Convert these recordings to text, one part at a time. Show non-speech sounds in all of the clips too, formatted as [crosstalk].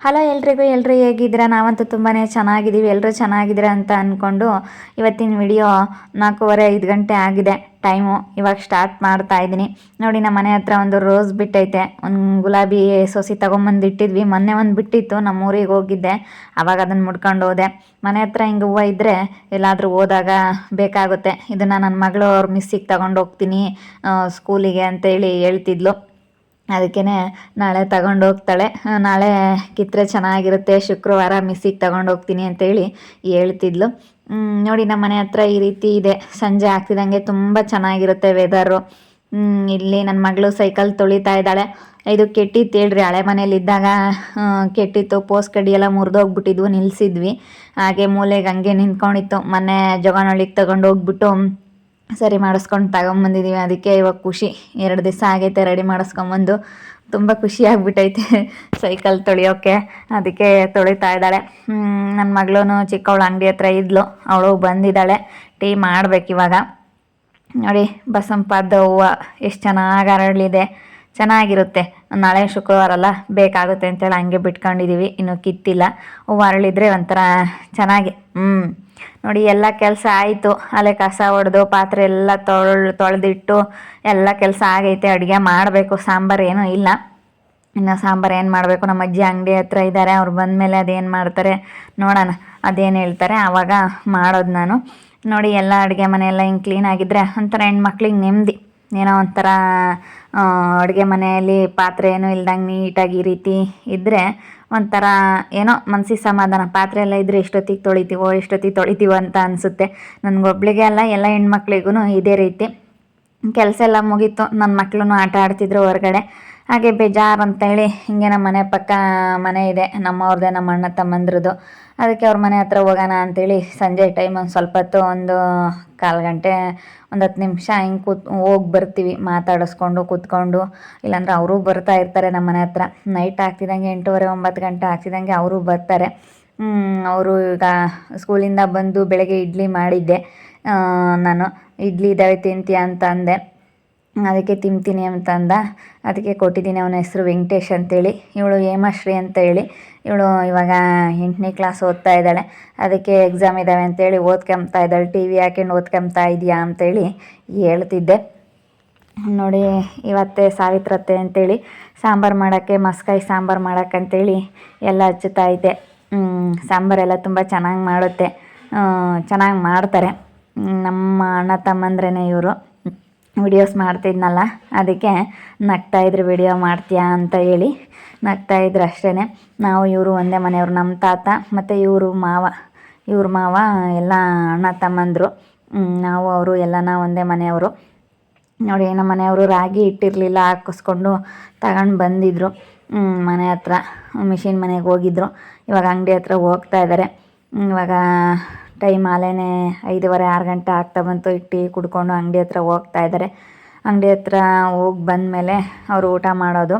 Hello ಎಲ್ರಿಗೂ ಎಲ್ಲರೂ ಹೇಗಿದ್ದೀರಾ? ನಾವಂತೂ ತುಂಬಾ ಚೆನ್ನಾಗಿದ್ದೀವಿ. ಎಲ್ಲರೂ ಚೆನ್ನಾಗಿದ್ದೀರಾ ಅಂತ ಅಂದ್ಕೊಂಡು ಇವತ್ತಿನ ವಿಡಿಯೋ ನಾಲ್ಕೂವರೆ, ಐದು ಗಂಟೆ ಆಗಿದೆ ಟೈಮು. ಇವಾಗ ಸ್ಟಾರ್ಟ್ ಮಾಡ್ತಾ ಇದ್ದೀನಿ. ನೋಡಿ, ನಮ್ಮ ಮನೆ ಹತ್ರ ಒಂದು ರೋಸ್ ಬಿಟ್ಟೈತೆ. ಒಂದು ಗುಲಾಬಿ ಸೊಸಿ ತೊಗೊಂಬಂದು ಇಟ್ಟಿದ್ವಿ. ಮೊನ್ನೆ ಒಂದು ಬಿಟ್ಟಿತ್ತು. ನಮ್ಮ ಊರಿಗೆ ಹೋಗಿದ್ದೆ. ಅವಾಗ ಅದನ್ನು ಮುಡ್ಕೊಂಡು ಹೋದೆ. ಮನೆ ಹತ್ರ ಹಿಂಗೆ ಹೂವು ಇದ್ದರೆ ಎಲ್ಲಾದರೂ ಹೋದಾಗ ಬೇಕಾಗುತ್ತೆ. ಇದನ್ನು ನನ್ನ ಮಗಳು ಅವ್ರ ಮಿಸ್ಸಿಗೆ ತೊಗೊಂಡು ಹೋಗ್ತೀನಿ ಸ್ಕೂಲಿಗೆ ಅಂತೇಳಿ ಹೇಳ್ತಿದ್ಲು. ಅದಕ್ಕೇ ನಾಳೆ ತಗೊಂಡೋಗ್ತಾಳೆ. ನಾಳೆ ಕಿತ್ತರೆ ಚೆನ್ನಾಗಿರುತ್ತೆ. ಶುಕ್ರವಾರ ಮಿಸ್ಸಿಗೆ ತಗೊಂಡೋಗ್ತೀನಿ ಅಂತೇಳಿ ಹೇಳ್ತಿದ್ಲು. ನೋಡಿ ನಮ್ಮ ಮನೆ ಹತ್ರ ಈ ರೀತಿ ಇದೆ. ಸಂಜೆ ಆಗ್ತಿದ್ದಂಗೆ ತುಂಬ ಚೆನ್ನಾಗಿರುತ್ತೆ ವೆದರು ಇಲ್ಲಿ ನನ್ನ ಮಗಳು ಸೈಕಲ್ ತೊಳಿತಾ ಇದ್ದಾಳೆ. ಇದು ಕೆಟ್ಟಿತ್ತು ಹೇಳ್ರಿ, ಹಳೆ ಮನೇಲಿ ಇದ್ದಾಗ ಕೆಟ್ಟಿತ್ತು. ಪೋಸ್ಟ್ ಕಡ್ಡಿ ಎಲ್ಲ ಮುರಿದೋಗ್ಬಿಟ್ಟಿದ್ವು ನಿಲ್ಲಿಸಿದ್ವಿ ಹಾಗೆ ಮೂಲೆಗೆ ಹಂಗೆ ನಿಂತ್ಕೊಂಡಿತ್ತು. ಮೊನ್ನೆ ಜೊಗಾನಹಳ್ಳಿಗೆ ತಗೊಂಡು ಹೋಗ್ಬಿಟ್ಟು ಸರಿ ಮಾಡಿಸ್ಕೊಂಡು ತಗೊಂಬಂದಿದ್ದೀವಿ ಅದಕ್ಕೆ ಇವಾಗ ಖುಷಿ. ಎರಡು ದಿವಸ ಆಗೈತೆ ರೆಡಿ ಮಾಡಿಸ್ಕೊಂಬಂದು. ತುಂಬ ಖುಷಿ ಆಗಿಬಿಟ್ಟೈತೆ ಸೈಕಲ್ [laughs] ತೊಳೆಯೋಕ್ಕೆ ಅದಕ್ಕೆ ತೊಳಿತಾ ಇದ್ದಾಳೆ. ನನ್ನ ಮಗಳೂ ಚಿಕ್ಕವಳು ಅಂಗಡಿ ಹತ್ರ ಇದ್ಲು. ಅವಳು ಬಂದಿದ್ದಾಳೆ. ಟೀ ಮಾಡ್ಬೇಕು ಇವಾಗ. ನೋಡಿ ಬಸಂಪಾದ ಹೂವು ಎಷ್ಟು ಚೆನ್ನಾಗಿ ಅರಳಿದೆ. ಚೆನ್ನಾಗಿರುತ್ತೆ. ನಾಳೆ ಶುಕ್ರವಾರ ಅಲ್ಲ, ಬೇಕಾಗುತ್ತೆ ಅಂತೇಳಿ ಹಂಗೆ ಬಿಟ್ಕೊಂಡಿದ್ದೀವಿ ಇನ್ನು ಕಿತ್ತಿಲ್ಲ. ಹೂವು ಅರಳಿದ್ರೆ ಒಂಥರ ಚೆನ್ನಾಗಿ. ಹ್ಞೂ ನೋಡಿ, ಎಲ್ಲ ಕೆಲಸ ಆಯಿತು. ಅಲ್ಲೇ ಕಸ ಹೊಡೆದು ಪಾತ್ರೆ ಎಲ್ಲ ತೊಳ್, ತೊಳೆದಿಟ್ಟು ಎಲ್ಲ ಕೆಲಸ ಆಗೈತೆ. ಅಡುಗೆ ಮಾಡಬೇಕು. ಸಾಂಬಾರು ಏನೂ ಇಲ್ಲ. ಇನ್ನು ಸಾಂಬಾರು ಏನು ಮಾಡಬೇಕು? ನಮ್ಮ ಅಜ್ಜಿ ಅಂಗಡಿ ಹತ್ರ ಇದ್ದಾರೆ ಅವ್ರು ಬಂದಮೇಲೆ ಅದೇನು ಮಾಡ್ತಾರೆ? ನೋಡೋಣ. ಅದೇನು ಹೇಳ್ತಾರೆ? ಆವಾಗ ಮಾಡೋದು ನಾನು. ನೋಡಿ, ಎಲ್ಲ ಅಡುಗೆ ಮನೆ ಎಲ್ಲ ಹಿಂಗೆ ಕ್ಲೀನ್ ಆಗಿದ್ರೆ ಒಂಥರ ಹೆಣ್ಮಕ್ಳಿಗೆ ನೆಮ್ಮದಿ. ಏನೋ ಒಂಥರ ಅಡುಗೆ ಮನೆಯಲ್ಲಿ ಪಾತ್ರೆ ಏನೂ ಇಲ್ದಂಗೆ ನೀಟಾಗಿ ಈ ರೀತಿ ಇದ್ದರೆ ಒಂಥರ ಏನೋ ಮನಸ್ಸಿಗೆ ಸಮಾಧಾನ, ಪಾತ್ರೆ ಎಲ್ಲ ಇದ್ದರೆ ಎಷ್ಟೊತ್ತಿಗೆ ತೊಳಿತೀವೋ ಎಷ್ಟೊತ್ತಿಗೆ ತೊಳಿತೀವೋ ಅಂತ ಅನಿಸುತ್ತೆ. ನನಗೊಬ್ಳಿಗೆ ಅಲ್ಲ, ಎಲ್ಲ ಹೆಣ್ಮಕ್ಳಿಗೂ ಇದೇ ರೀತಿ. ಕೆಲಸ ಎಲ್ಲ ಮುಗೀತು. ನನ್ನ ಮಕ್ಕಳು ಆಟ ಆಡ್ತಿದ್ರು ಹೊರಗಡೆ. ಹಾಗೆ ಬೇಜಾರು ಅಂತೇಳಿ ಹಿಂಗೆ ನಮ್ಮ ಮನೆ ಪಕ್ಕ ಮನೆ ಇದೆ ನಮ್ಮವ್ರದ್ದೇ ನಮ್ಮ ಅಣ್ಣ ತಮ್ಮಂದ್ರದ್ದು. ಅದಕ್ಕೆ ಅವ್ರ ಮನೆ ಹತ್ರ ಹೋಗೋಣ ಅಂತೇಳಿ ಸಂಜೆ ಟೈಮ್ ಒಂದು ಸ್ವಲ್ಪ ಹೊತ್ತು ಒಂದು ಕಾಲು ಗಂಟೆ, ಒಂದು ಹತ್ತು ನಿಮಿಷ ಹಿಂಗೆ ಕೂತ್, ಹೋಗಿ ಬರ್ತೀವಿ, ಮಾತಾಡಿಸ್ಕೊಂಡು, ಕೂತ್ಕೊಂಡು. ಇಲ್ಲಾಂದ್ರೆ ಅವರು ಬರ್ತಾ ಇರ್ತಾರೆ ನಮ್ಮ ಮನೆ ಹತ್ರ. ನೈಟ್ ಆಗ್ತಿದ್ದಂಗೆ ಎಂಟೂವರೆ, ಒಂಬತ್ತು ಗಂಟೆ ಆಗ್ತಿದ್ದಂಗೆ ಅವರು ಬರ್ತಾರೆ. ಅವರು ಈಗ ಸ್ಕೂಲಿಂದ ಬಂದು ಬೆಳಗ್ಗೆ ಇಡ್ಲಿ ಮಾಡಿದ್ದೆ. ನಾನು. ಇಡ್ಲಿ ಇದ್ದಾವೆ ತಿಂತೀಯ ಅಂತ ಅಂದೆ ಅದಕ್ಕೆ ತಿಂತೀನಿ ಅಂತಂದ. ಅದಕ್ಕೆ ಕೊಟ್ಟಿದ್ದೀನಿ ಅವನ ಹೆಸರು ವೆಂಕಟೇಶ್ ಅಂತೇಳಿ. ಇವಳು ಹೇಮಶ್ರೀ ಅಂತ ಹೇಳಿ ಇವಳು ಇವಾಗ ಎಂಟನೇ ಕ್ಲಾಸ್ ಓದ್ತಾ ಇದ್ದಾಳೆ. ಅದಕ್ಕೆ ಎಕ್ಸಾಮ್ ಇದ್ದಾವೆ ಅಂತೇಳಿ ಓದ್ಕೊಂಬ್ತಾ ಇದ್ದಾಳೆ. ಟಿ ವಿ ಹಾಕೊಂಡು ಓದ್ಕೊಂಬ್ತಾ ಇದೆಯಾ ಅಂತೇಳಿ ಹೇಳ್ತಿದ್ದೆ. ನೋಡಿ, ಇವತ್ತೇ ಸಾವಿತ್ರತ್ತೆ ಅಂತೇಳಿ. ಸಾಂಬಾರು ಮಾಡೋಕ್ಕೆ ಮಸ್ಕಾಯಿ ಸಾಂಬಾರು ಮಾಡೋಕ್ಕಂತೇಳಿ ಎಲ್ಲ ಹಚ್ಚುತ್ತಾ ಇದ್ದೆ. ಸಾಂಬಾರೆಲ್ಲ ತುಂಬ ಚೆನ್ನಾಗಿ ಮಾಡುತ್ತೆ. ಚೆನ್ನಾಗಿ ಮಾಡ್ತಾರೆ. ನಮ್ಮ ಅಣ್ಣ ತಮ್ಮಂದ್ರೇ ಇವರು. ವಿಡಿಯೋಸ್ ಮಾಡ್ತಿದ್ನಲ್ಲ, ಅದಕ್ಕೆ ನಗ್ತಾ ಇದ್ರು ವಿಡಿಯೋ ಮಾಡ್ತೀಯಾ ಅಂತ ಹೇಳಿ ನಗ್ತಾ ಇದ್ರು ಅಷ್ಟೇ ನಾವು ಇವರು ಒಂದೇ ಮನೆಯವರು ನಮ್ಮ ತಾತ ಮತ್ತು ಇವರು ಮಾವ. ಇವ್ರ ಮಾವ ಎಲ್ಲ ಅಣ್ಣ ತಮ್ಮಂದರು. ನಾವು ಅವರು ಎಲ್ಲನ ಒಂದೇ ಮನೆಯವರು. ನೋಡಿ, ನಮ್ಮ ಮನೆಯವರು ರಾಗಿ ಇಟ್ಟಿರಲಿಲ್ಲ, ಹಾಕಿಸ್ಕೊಂಡು ತಗೊಂಡು ಬಂದಿದ್ದರು ಮನೆ ಹತ್ರ, ಮಿಷಿನ್ ಮನೆಗೆ ಹೋಗಿದ್ರು. ಇವಾಗ ಅಂಗಡಿ ಹತ್ರ ಹೋಗ್ತಾ ಇದ್ದಾರೆ ಇವಾಗ ಟೈಮ್ ಆಲೇನೆ ಐದೂವರೆ, ಆರು ಗಂಟೆ ಆಗ್ತಾ ಬಂತು. ಈಗ ಟೀ ಕುಡ್ಕೊಂಡು ಅಂಗಡಿ ಹತ್ರ ಹೋಗ್ತಾ ಇದ್ದಾರೆ. ಅಂಗಡಿ ಹತ್ರ ಹೋಗಿ ಬಂದಮೇಲೆ ಅವರು ಊಟ ಮಾಡೋದು.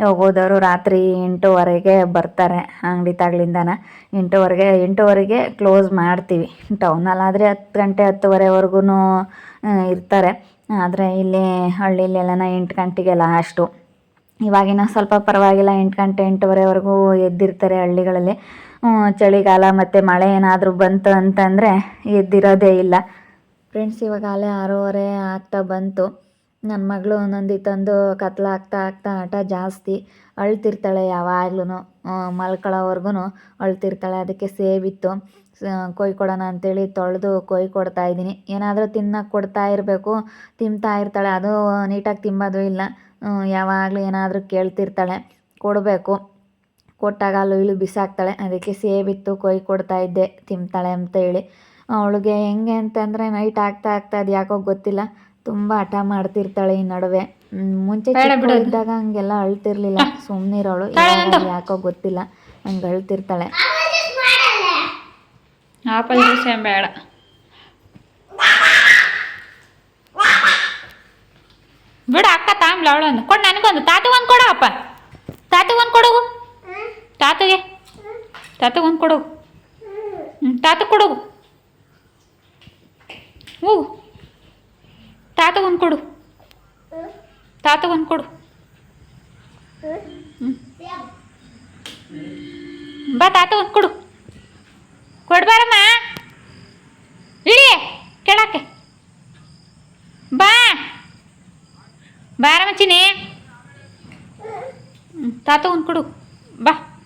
ಇವಾಗ ಹೋದವರು ರಾತ್ರಿ ಎಂಟೂವರೆಗೆ ಬರ್ತಾರೆ ಅಂಗಡಿ ತಗಲಿಂದನ. ಎಂಟೂವರೆಗೆ ಎಂಟೂವರೆಗೆ ಕ್ಲೋಸ್ ಮಾಡ್ತೀವಿ. ಟೌನಲ್ಲಾದರೆ ಹತ್ತು ಗಂಟೆ, ಹತ್ತುವರೆವರೆಗೂ ಇರ್ತಾರೆ. ಆದರೆ ಇಲ್ಲಿ ಹಳ್ಳಿಲೆಲ್ಲನ ಎಂಟು ಗಂಟೆಗೆ ಲಾಸ್ಟು ಇವಾಗಿನ ಸ್ವಲ್ಪ ಪರವಾಗಿಲ್ಲ. ಎಂಟು ಗಂಟೆ, ಎಂಟುವರೆವರೆಗೂ ಎದ್ದಿರ್ತಾರೆ ಹಳ್ಳಿಗಳಲ್ಲಿ. ಚಳಿಗಾಲ ಮತ್ತು ಮಳೆ ಏನಾದರೂ ಬಂತು ಅಂತಂದರೆ ಎದ್ದಿರೋದೇ ಇಲ್ಲ. ಫ್ರೆಂಡ್ಸ್ ಇವಾಗ ಅಲ್ಲೇ ಆರೂವರೆ ಆಗ್ತಾ ಬಂತು. ನನ್ನ ಮಗಳು ಒಂದೊಂದು ತಂದು ಕತ್ಲಾಗ್ತಾ ಆಗ್ತಾ ಆಟ ಜಾಸ್ತಿ. ಅಳ್ತಿರ್ತಾಳೆ ಯಾವಾಗ್ಲೂ ಮಲ್ಕೊಳ್ಳೋವರೆಗೂ ಅಳ್ತಿರ್ತಾಳೆ. ಅದಕ್ಕೆ ಸೇವಿತ್ತು ಕೊಯ್ ಕೊಡೋಣ ಅಂತೇಳಿ ತೊಳೆದು ಕೊಯ್ ಕೊಡ್ತಾ ಇದ್ದೀನಿ. ಏನಾದರೂ ತಿನ್ನಕ್ಕೆ ಕೊಡ್ತಾ ಇರಬೇಕು. ತಿಂತಾ ಇರ್ತಾಳೆ. ಅದು ನೀಟಾಗಿ ತಿಂಬೋದು ಇಲ್ಲ. ಯಾವಾಗಲೂ ಏನಾದರೂ ಕೇಳ್ತಿರ್ತಾಳೆ. ಕೊಡಬೇಕು. ಕೊಟ್ಟಾಗ ಅಲ್ಲೂ ಬಿಸಾಕ್ತಾಳೆ. ಅದಕ್ಕೆ ಸೇಬಿತ್ತು ಕೊಯ್ ಕೊಡ್ತಾ ಇದ್ದೆ ತಿಂತಾಳೆ ಅಂತ ಹೇಳಿ. ಅವಳಿಗೆ ಹೆಂಗೆ ಅಂತಂದರೆ ನೈಟ್ ಆಗ್ತಾ ಆಗ್ತಾ ಅದು ಯಾಕೋ ಗೊತ್ತಿಲ್ಲ. ತುಂಬ ಹಠ ಮಾಡ್ತಿರ್ತಾಳೆ ಈ ನಡುವೆ. ಮುಂಚೆ ಇದ್ದಾಗ ಹಂಗೆಲ್ಲ ಅಳ್ತಿರ್ಲಿಲ್ಲ. ಸುಮ್ಮನಿರೋಳು ಯಾಕೋ ಗೊತ್ತಿಲ್ಲ. ಹಂಗೆ ಅಳ್ತಿರ್ತಾಳೆ. ಆಪಲ್ ಜ್ಯೂಸ್ ಬೇಡ. ಬಿಡು ಅಕ್ಕ ತಾಂಬ್ಲ ಅವಳೊಂದು. ಕೊಡು ನನಗೊಂದು. ತಾತು ಒಂದು ಕೊಡು ಅಪ್ಪ. ತಾತು ಒಂದು ಕೊಡೋಗು ತಾತಗೆ? ತಾತಗೆ ಒಂದು ಕೊಡು. ಹ್ಞೂ ತಾತ ಕೊಡು. ಹೋಗು ತಾತ ಒಂದು ಕೊಡು. ತಾತ ಒಂದು ಕೊಡು. ಹ್ಞೂ ಬಾ, ತಾತ ಒಂದು ಕೊಡು. ಕೊಡ್ಬಾರಮ್ಮ. ಇಳಿ, ಕೆಳಕ್ಕೆ. ಬಾ. ಬಾರಮ್ಮ ಚಿನಿ ತಾತ ಒಂದು ಕೊಡು. ಬಾ.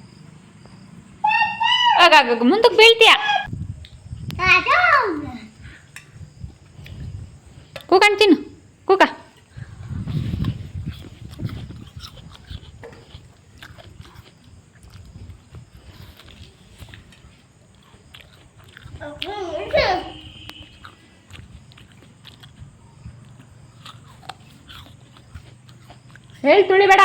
ಆಗಾಗ ಮುಂದಕ್ಕೆ ಬೀಳ್ತೀಯ? ಕೂಕಂಡ್ ತಿನ್ನು ಕೂಕ ಹೇಳಿ ತುಳಿಬೇಡ.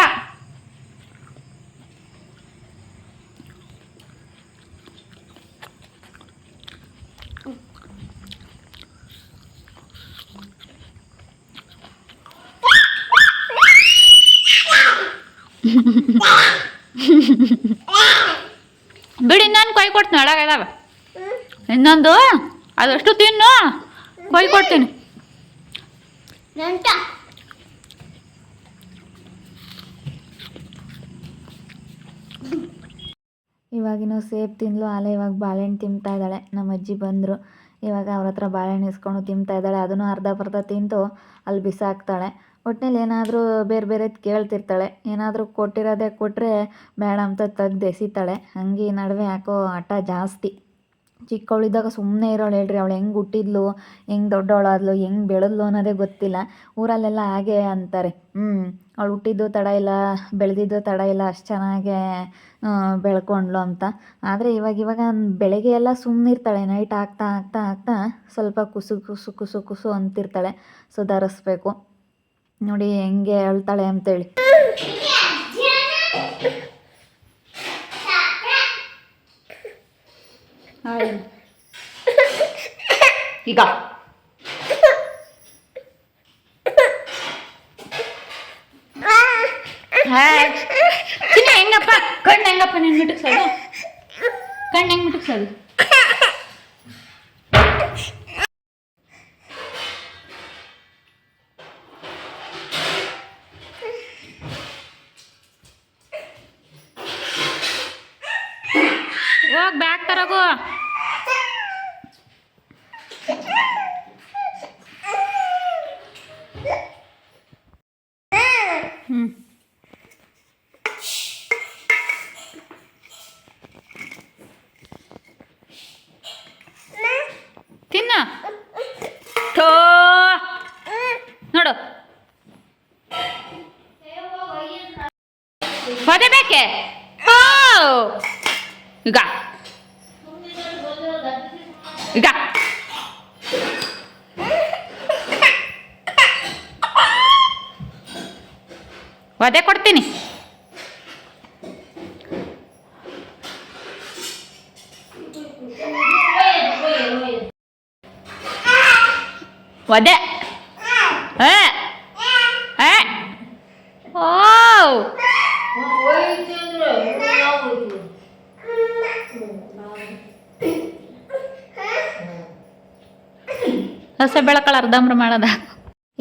ಬಿಡಿ ಇನ್ನೊಂದು ಕೊಯ್ ಕೊಡ್ತೀನಿ ಒಳಗದಾವ ಇನ್ನೊಂದು ಅದಷ್ಟು ತಿನ್ನು. ಕೊಯ್ ಕೊಡ್ತೀನಿ. ಇವಾಗಿನ ಸೇಬ್ ತಿಂದ್ಲು ಆಲೆ ಇವಾಗ ಬಾಳೆಹಣ್ಣು ತಿಂತಾ ಇದ್ದಾಳೆ. ನಮ್ಮ ಅಜ್ಜಿ ಬಂದರು. ಇವಾಗ ಅವ್ರ ಹತ್ರ ಬಾಳೆಹಣ್ಣು ಇಸ್ಕೊಂಡು ತಿಂತಾ ಇದ್ದಾಳೆ. ಅದನ್ನು ಅರ್ಧ ಬರ್ಧ ತಿಂದು ಅಲ್ಲಿ ಬಿಸಾಕ್ತಾಳೆ. ಒಟ್ನಲ್ಲಿ ಏನಾದರೂ ಬೇರೆ ಬೇರೆದು ಕೇಳ್ತಿರ್ತಾಳೆ. ಏನಾದರೂ ಕೊಟ್ಟಿರೋದೇ ಕೊಟ್ಟರೆ ಬೇಡ ಅಂತ ತೆಗ್ದು ಎಸಿತಾಳೆ ಹಂಗೆ ಈ ನಡುವೆ ಯಾಕೋ ಹಠ ಜಾಸ್ತಿ. ಚಿಕ್ಕವಳಿದ್ದಾಗ ಸುಮ್ಮನೆ ಇರೋಳು ಹೇಳ್ರಿ, ಅವಳು ಹೆಂಗೆ ಹುಟ್ಟಿದ್ಲು, ಹೆಂಗೆ ದೊಡ್ಡವಳಾದ್ಲು, ಹೆಂಗೆ ಬೆಳೆದ್ಲು ಅನ್ನೋದೇ ಗೊತ್ತಿಲ್ಲ. ಊರಲ್ಲೆಲ್ಲ ಹಾಗೆ ಅಂತಾರೆ. ಹ್ಞೂ ಅವಳು ಹುಟ್ಟಿದ್ದು ತಡ ಇಲ್ಲ, ಬೆಳೆದಿದ್ದು ತಡ ಇಲ್ಲ, ಅಷ್ಟು ಚೆನ್ನಾಗೆ ಬೆಳ್ಕೊಂಡ್ಲು ಅಂತ. ಆದರೆ ಇವಾಗ ಇವಾಗ ಬೆಳಗ್ಗೆ ಎಲ್ಲ ಸುಮ್ಮನಿರ್ತಾಳೆ ನೈಟ್ ಆಗ್ತಾ ಆಗ್ತಾ ಆಗ್ತಾ ಸ್ವಲ್ಪ ಕುಸು ಕುಸು ಕುಸು ಕುಸು ಅಂತಿರ್ತಾಳೆ. ಸುಧಾರಿಸ್ಬೇಕು ನೋಡಿ ಹೆಂಗೆ ಅಳ್ತಾಳೆ ಅಂತೇಳಿ. ಈಗ. ಹಾಯ್. ಚಿನ್ನ ಹೆಂಗಪ್ಪ? ಕಣ್ಣು ಹೆಂಗಪ್ಪ ನೀನು ಮಿಟಕ್ಸೋದು ಕಣ್ಣು ಹೆಂಗೆ ಮಿಟಕ್ಸೋದು ಹೋಗ್ ಬ್ಯಾಗ್ ತರಗು ಹ್ಞೂ ತಿನ್ನ ಥೋ ನೋಡು ಪದೇ ಬೇಕೆ ಓ ಈಗ ಈಗ ಒದೆ ಕೊಡ್ತೀನಿ ಒದೆ ಏ ಏ ಓ ಹಸ ಬೆಳಕಳ ಅರ್ಧಂಬ್ರ ಮಾಡೋದ.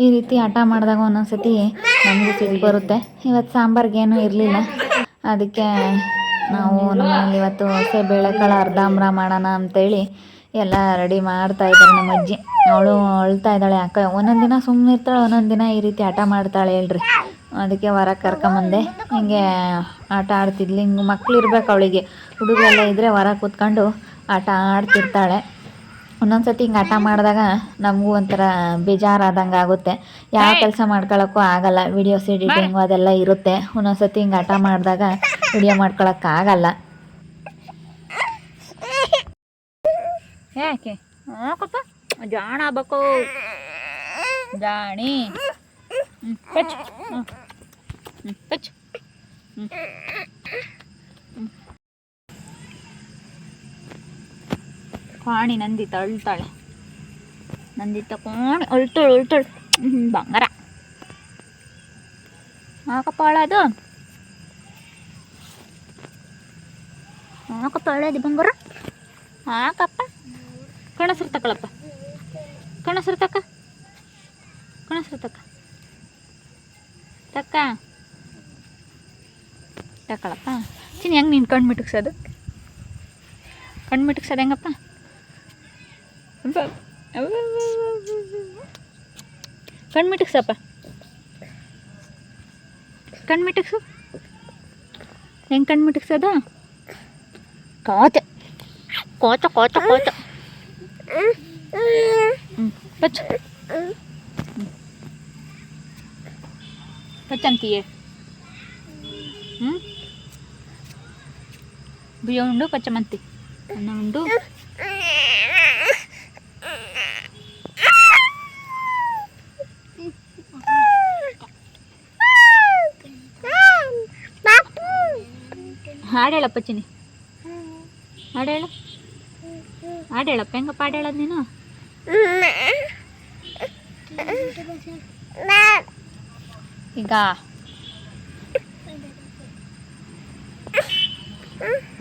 ಈ ರೀತಿ ಆಟ ಮಾಡಿದಾಗ ಒಂದೊಂದ್ಸತಿ ನಮಗೂ ಸಿಟ್ಟು ಬರುತ್ತೆ. ಇವತ್ತು ಸಾಂಬಾರ್ಗೆ ಏನೂ ಇರಲಿಲ್ಲ. ಅದಕ್ಕೆ ನಾವು ನಮ್ಮಲ್ಲಿ ಇವತ್ತು ಹೊಸೆ ಬೇಳೆಕಾಳು ಅರ್ಧಾಂಬ್ರ ಮಾಡೋಣ ಅಂತೇಳಿ ಎಲ್ಲ ರೆಡಿ ಮಾಡ್ತಾ ಇದ್ದಾರೆ ನಮ್ಮ ಅಜ್ಜಿ. ಅವಳು ಅಳ್ತಾ ಇದ್ದಾಳೆ ಅಕ್ಕ. ಒಂದೊಂದು ದಿನ ಸುಮ್ಮನೆ ಇರ್ತಾಳೆ, ಒಂದೊಂದು ದಿನ ಈ ರೀತಿ ಆಟ ಮಾಡ್ತಾಳೆ ಹೇಳ್ರಿ. ಅದಕ್ಕೆ ವರ ಕರ್ಕೊಂಬಂದೆ. ಹಿಂಗೆ ಆಟ ಆಡ್ತಿದ್ಲು. ಹಿಂಗೆ ಮಕ್ಳು ಇರ್ಬೇಕು ಅವಳಿಗೆ. ಹುಡುಗರೆಲ್ಲ ಇದ್ದರೆ ವರ ಕೂತ್ಕೊಂಡು ಆಟ ಆಡ್ತಿರ್ತಾಳೆ. ಒಂದೊಂದ್ಸತಿ ಹಿಂಗೆ ಆಟ ಮಾಡಿದಾಗ ನಮಗೂ ಒಂಥರ ಬೇಜಾರಾದಂಗೆ ಆಗುತ್ತೆ. ಯಾವ ಕೆಲಸ ಮಾಡ್ಕೊಳ್ಳೋಕ್ಕೂ ಆಗಲ್ಲ. ವಿಡಿಯೋಸ್ ಎಡಿಟಿಂಗು ಅದೆಲ್ಲ ಇರುತ್ತೆ. ಒಂದೊಂದ್ಸತಿ ಹಿಂಗೆ ಆಟ ಮಾಡಿದಾಗ ವಿಡಿಯೋ ಮಾಡ್ಕೊಳಕ್ಕಾಗಲ್ಲ ಯಾಕೆ? ಹಾಕಪ್ಪ ಜಾಣ ಆಗ್ಬೇಕು ಜಾಣಿ. ಹ್ಞೂ ಹ್ಞೂ ಹ್ಞೂ ಕಾಣಿ ನಂದಿತ ಅಳ್ತಾಳೆ ನಂದಿತ ಕೋಣಿ ಅಳ್ತಾಳೆ ಅಳ್ತಾಳೆ ಹ್ಞೂ ಬಂಗಾರ. ಹಾಕಪ್ಪ ಅಳದು ಹಾಕಪ್ಪ ಅಳದು ಬಂಗಾರ. ಹಾಕಪ್ಪ. ಕಣಸ್ರು ತಕೊಳಪ್ಪ ಕಣಸ್ರು ತಕ್ಕ. ಕಣಸ್ರು ತಕ್ಕ. ತಕ್ಕ. ತಕೊಳಪ್ಪ ಚಿನ್ನ, ಹೆಂಗೆ ನೀನು ಕಣ್ಣು ಮಿಟುಕ್ಸೋದು? ಕಣ್ಣು ಮಿಟುಕ್ಸೋದು ಹೆಂಗಪ್ಪ? ಕಣ್ಣು ಮಿಟಕ್ಸಪ್ಪ ಕಣ್ಣು ಮಿಟಕ್ಸು ಹೆಂಗೆ ಕಣ್ಣು ಮಿಟಕ್ಸೋದು ಕೋಚ ಕೋಚ ಕೋಚ ಕೋಚ ಹ್ಞೂ ಪಚ್ಚ ಪಚ್ಚಂತೀಯ ಹ್ಞೂ ಬಿಯ್ಯ ಉಂಡು ಪಚ್ಚಮಂತಿ ಅನ್ನ ಹಾಡು ಹೇಳಪ್ಪ ಚಿನಿ ಹಾಡು ಹೇಳು. ಹಾಡು ಹೆಂಗಪ್ಪ ಹಾಡು ನೀನು? ಈಗ.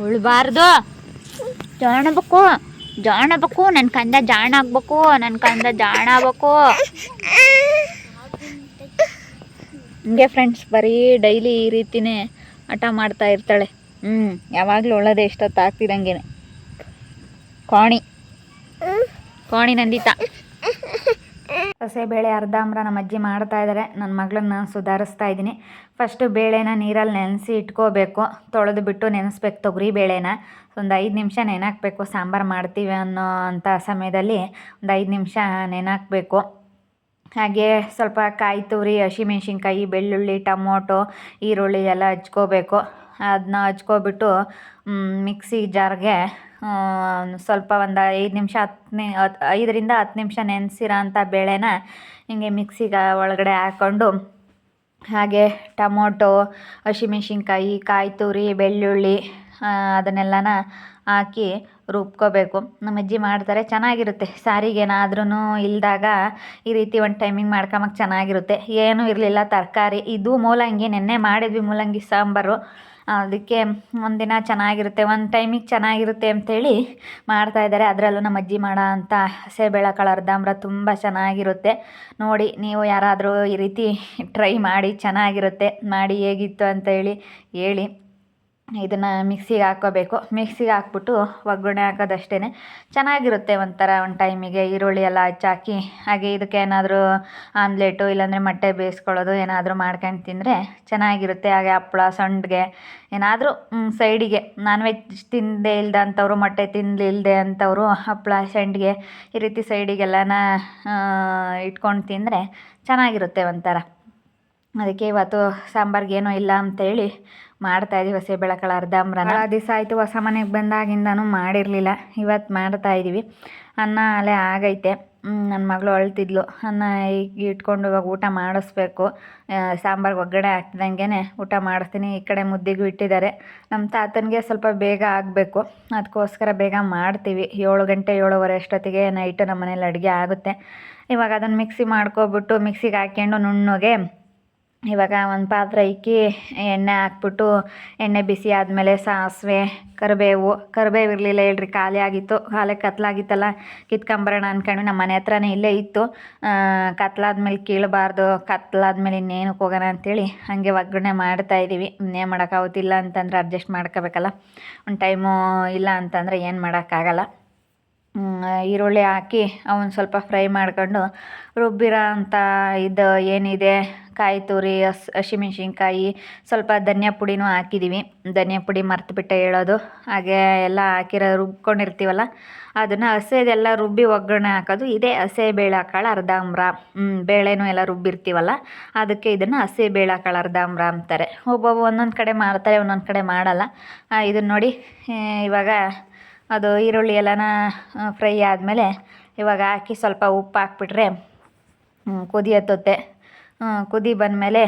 ಉಳ್ಬಾರ್ದು. ಜಾಣಬೇಕು. ಜಾಣಬೇಕು. ನನ್ನ ಕಂದ ಜಾಣ ಆಗ್ಬೇಕು. ನನ್ನ ಕಂದ ಜಾಣ ಆಗ್ಬೇಕು. ಹಂಗೆ ಫ್ರೆಂಡ್ಸ್ ಬರೀ ಡೈಲಿ ಈ ರೀತಿನೇ ಹಠ ಮಾಡ್ತಾ ಇರ್ತಾಳೆ. ಹ್ಞೂ ಯಾವಾಗಲೂ ಒಳ್ಳೇದೇ ಎಷ್ಟೊತ್ತು ಆಗ್ತಿದ್ದಂಗೆ ಕೋಣಿ. ಕೋಣಿ ನಂದಿತಾ. ಬೇಳೆ ಅರ್ಧಾಂಬ್ರ ನಮ್ಮ ಅಜ್ಜಿ ಮಾಡ್ತಾ ಇದ್ದಾರೆ ನನ್ನ ಮಗಳನ್ನ ಸುಧಾರಿಸ್ತಾ ಇದ್ದೀನಿ. ಫಸ್ಟು ಬೇಳೆನ ನೀರಲ್ಲಿ ನೆನೆಸಿ ಇಟ್ಕೋಬೇಕು. ತೊಳೆದು ಬಿಟ್ಟು ನೆನೆಸ್ಬೇಕು ತೊಗರಿ ಬೇಳೆನ. ಒಂದು ಐದು ನಿಮಿಷ ನೆನಾಕಬೇಕು. ಸಾಂಬಾರು ಮಾಡ್ತೀವಿ ಅನ್ನೋ ಅಂಥ ಸಮಯದಲ್ಲಿ ಒಂದು ಐದು ನಿಮಿಷ ನೆನಾಕಬೇಕು. ಹಾಗೆ ಸ್ವಲ್ಪ ಕಾಯಿ ತುರಿ, ಹಸಿಮೆಣ್ಸಿನ್ಕಾಯಿ, ಬೆಳ್ಳುಳ್ಳಿ, ಟೊಮೊಟೊ, ಈರುಳ್ಳಿ ಎಲ್ಲ ಹಚ್ಕೋಬೇಕು. ಅದನ್ನ ಹಚ್ಕೊಬಿಟ್ಟು ಮಿಕ್ಸಿ ಜಾರ್ಗೆ ಸ್ವಲ್ಪ ಒಂದು ಐದು ನಿಮಿಷ ಹತ್ತು ಹತ್ತು ಐದರಿಂದ ಹತ್ತು ನಿಮಿಷ ನೆನೆಸಿರೋ ಅಂಥ ಬೇಳೆನ ಹಿಂಗೆ ಮಿಕ್ಸಿಗೆ ಒಳಗಡೆ ಹಾಕ್ಕೊಂಡು ಹಾಗೆ ಟೊಮೊಟೊ, ಹಸಿಮೆಣ್ಸಿನ್ಕಾಯಿ ಕಾಯಿ ತುರಿ ಬೆಳ್ಳುಳ್ಳಿ ಅದನ್ನೆಲ್ಲನ ಹಾಕಿ ರುಬ್ಕೋಬೇಕು. ನಮ್ಮ ಅಜ್ಜಿ ಮಾಡ್ತಾರೆ, ಚೆನ್ನಾಗಿರುತ್ತೆ. ಸಾರಿಗೇನಾದ್ರೂ ಇಲ್ದಾಗ ಈ ರೀತಿ ಒಂದು ಟೈಮಿಂಗ್ ಮಾಡ್ಕೊಂಬಕ್ಕೆ ಚೆನ್ನಾಗಿರುತ್ತೆ. ಏನೂ ಇರಲಿಲ್ಲ, ತರಕಾರಿ. ಇದು ಮೂಲಂಗಿ, ನೆನ್ನೆ ಮಾಡಿದ್ವಿ ಮೂಲಂಗಿ ಸಾಂಬಾರು. ಅದಕ್ಕೆ ಒಂದಿನ ಚೆನ್ನಾಗಿರುತ್ತೆ, ಒಂದು ಟೈಮಿಗೆ ಚೆನ್ನಾಗಿರುತ್ತೆ ಅಂಥೇಳಿ ಮಾಡ್ತಾಯಿದ್ದಾರೆ ಅದರಲ್ಲೂ ನಮ್ಮ ಅಜ್ಜಿ ಮಾಡೋ ಅಂಥ ಹಸೆಬೇಳೆ ಕಾಳು ಅರ್ಧಾಂಬ್ರ ತುಂಬ ಚೆನ್ನಾಗಿರುತ್ತೆ. ನೋಡಿ, ನೀವು ಯಾರಾದರೂ ಈ ರೀತಿ ಟ್ರೈ ಮಾಡಿ ಚೆನ್ನಾಗಿರುತ್ತೆ. ಮಾಡಿ ಹೇಗಿತ್ತು ಅಂತೇಳಿ ಹೇಳಿ. ಇದನ್ನು ಮಿಕ್ಸಿಗೆ ಹಾಕೋಬೇಕು ಮಿಕ್ಸಿಗೆ ಹಾಕ್ಬಿಟ್ಟು ಒಗ್ಗರಣೆ ಹಾಕೋದಷ್ಟೇ ಚೆನ್ನಾಗಿರುತ್ತೆ ಒಂಥರ ಒಂದು ಟೈಮಿಗೆ ಈರುಳ್ಳಿ ಎಲ್ಲ ಹಚ್ಚಾಕಿ, ಹಾಗೆ ಇದಕ್ಕೆ ಏನಾದರೂ ಆಮ್ಲೆಟು ಇಲ್ಲಾಂದರೆ ಮೊಟ್ಟೆ ಬೇಯಿಸ್ಕೊಳ್ಳೋದು ಏನಾದರೂ ಮಾಡ್ಕೊಂಡು ತಿಂದರೆ ಚೆನ್ನಾಗಿರುತ್ತೆ. ಹಾಗೆ ಹಪ್ಪಳ, ಸಂಡಿಗೆ ಏನಾದರೂ ಸೈಡಿಗೆ ನಾನ್ ವೆಜ್ ತಿಂದೇ ಇಲ್ಲದೆ ಅಂಥವ್ರು ಮೊಟ್ಟೆ ತಿನ್ನಲಿಲ್ದೆ ಅಂಥವ್ರು ಹಪ್ಪಳ, ಸಂಡಿಗೆ ಈ ರೀತಿ ಸೈಡಿಗೆಲ್ಲನ ಇಟ್ಕೊಂಡು ತಿಂದರೆ ಚೆನ್ನಾಗಿರುತ್ತೆ ಒಂಥರ. ಅದಕ್ಕೆ ಇವತ್ತು ಸಾಂಬಾರಿಗೇನೂ ಇಲ್ಲ ಅಂತೇಳಿ ಮಾಡ್ತಾಯಿದ್ದೀವಿ ಹಸಿಬೇಳೆ ಹಸಿ ಬೆಳಕಳ ಅರ್ಧಂಬ್ರನ. ದಿವಸ ಆಯಿತು ಹೊಸ ಮನೆಗೆ ಬಂದಾಗಿಂದನೂ ಮಾಡಿರಲಿಲ್ಲ. ಇವತ್ತು ಮಾಡ್ತಾ ಇದ್ದೀವಿ ಅನ್ನ ಅಲೆ ಆಗೈತೆ. ನನ್ನ ಮಗಳು ಅಳ್ತಿದ್ಲು. ಅನ್ನ ಈಗ ಇಟ್ಕೊಂಡು ಇವಾಗ ಊಟ ಮಾಡಿಸ್ಬೇಕು. ಸಾಂಬಾರ್ಗೆ ಒಗ್ಗಡೆ ಹಾಕ್ತಿದಂಗೆ ಊಟ ಮಾಡಿಸ್ತೀನಿ. ಈ ಕಡೆ ಮುದ್ದೆಗೂ ಇಟ್ಟಿದ್ದಾರೆ. ನಮ್ಮ ತಾತನಿಗೆ ಸ್ವಲ್ಪ ಬೇಗ ಆಗಬೇಕು. ಅದಕ್ಕೋಸ್ಕರ ಬೇಗ ಮಾಡ್ತೀವಿ. ಏಳು ಗಂಟೆ ಏಳುವರೆ ಅಷ್ಟೊತ್ತಿಗೆ ನೈಟು ನಮ್ಮ ಮನೇಲಿ ಅಡುಗೆ ಆಗುತ್ತೆ. ಇವಾಗ ಅದನ್ನು ಮಿಕ್ಸಿ ಮಾಡ್ಕೊಬಿಟ್ಟು ಮಿಕ್ಸಿಗೆ ಹಾಕ್ಕೊಂಡು ನುಣ್ಣಗೆ ಇವಾಗ ಒಂದು ಪಾತ್ರೆ ಇಕ್ಕಿ ಎಣ್ಣೆ ಹಾಕ್ಬಿಟ್ಟು ಎಣ್ಣೆ ಬಿಸಿ ಆದಮೇಲೆ ಸಾಸಿವೆ, ಕರಿಬೇವು ಕರಿಬೇವು ಇರಲಿಲ್ಲ ಹೇಳ್ರಿ, ಖಾಲಿ ಆಗಿತ್ತು, ಖಾಲಿ ಕತ್ಲಾಗಿತ್ತಲ್ಲ, ಕಿತ್ಕೊಂಬರೋಣ ಅಂದ್ಕೊಂಡು ನಮ್ಮ ಮನೆ ಹತ್ರನೇ ಇಲ್ಲೇ ಇತ್ತು. ಕತ್ಲಾದ್ಮೇಲೆ ಕೀಳಬಾರ್ದು, ಕತ್ಲಾದ್ಮೇಲೆ ಇನ್ನೇನಕ್ಕೆ ಹೋಗೋಣ ಅಂಥೇಳಿ ಹಾಗೆ ಒಗ್ಗರಣೆ ಮಾಡ್ತಾ ಇದ್ದೀವಿ ಇನ್ನೇನು ಮಾಡೋಕ್ಕಾಗುತ್ತಿಲ್ಲ ಅಂತಂದ್ರೆ ಅಡ್ಜಸ್ಟ್ ಮಾಡ್ಕೋಬೇಕಲ್ಲ. ಒಂದು ಟೈಮು ಇಲ್ಲ ಅಂತಂದರೆ ಏನು ಮಾಡೋಕ್ಕಾಗಲ್ಲ. ಈರುಳ್ಳಿ ಹಾಕಿ ಅವನ್ನ ಸ್ವಲ್ಪ ಫ್ರೈ ಮಾಡ್ಕೊಂಡು, ರುಬ್ಬಿರೋ ಅಂಥ ಇದು ಏನಿದೆ ಕಾಯಿ ತುರಿ ಹಸ್ ಹಸಿಮೆಣ್ಸಿನ್ಕಾಯಿ ಸ್ವಲ್ಪ ಧನಿಯಾ ಪುಡಿನೂ ಹಾಕಿದ್ದೀವಿ ಧನಿಯಾ ಪುಡಿ ಮರ್ತುಬಿಟ್ಟೆ ಹೇಳೋದು. ಹಾಗೆ ಎಲ್ಲ ಹಾಕಿರೋ ರುಬ್ಕೊಂಡಿರ್ತೀವಲ್ಲ ಅದನ್ನು ಹಸೆದೆಲ್ಲ ರುಬ್ಬಿ ಒಗ್ಗರಣೆ ಹಾಕೋದು. ಇದೇ ಹಸೆ ಬೇಳೆಕಾಳು ಅರ್ಧಾಂಬ್ರ ಬೇಳೆನೂ ಎಲ್ಲ ರುಬ್ಬಿರ್ತೀವಲ್ಲ ಅದಕ್ಕೆ ಇದನ್ನು ಹಸೆ ಬೇಳೆಕಾಳು ಅರ್ಧಾಂಬ್ರ ಅಂತಾರೆ. ಒಬ್ಬೊಬ್ಬ ಒಂದೊಂದು ಕಡೆ ಮಾಡ್ತಾರೆ ಒಂದೊಂದು ಕಡೆ ಮಾಡಲ್ಲ. ಇದನ್ನು ನೋಡಿ ಇವಾಗ ಅದು ಈರುಳ್ಳಿ ಎಲ್ಲನ ಫ್ರೈ ಆದಮೇಲೆ ಇವಾಗ ಹಾಕಿ ಸ್ವಲ್ಪ ಉಪ್ಪು ಹಾಕ್ಬಿಟ್ರೆ ಹ್ಮ್, ಕುದಿ ಬಂದಮೇಲೆ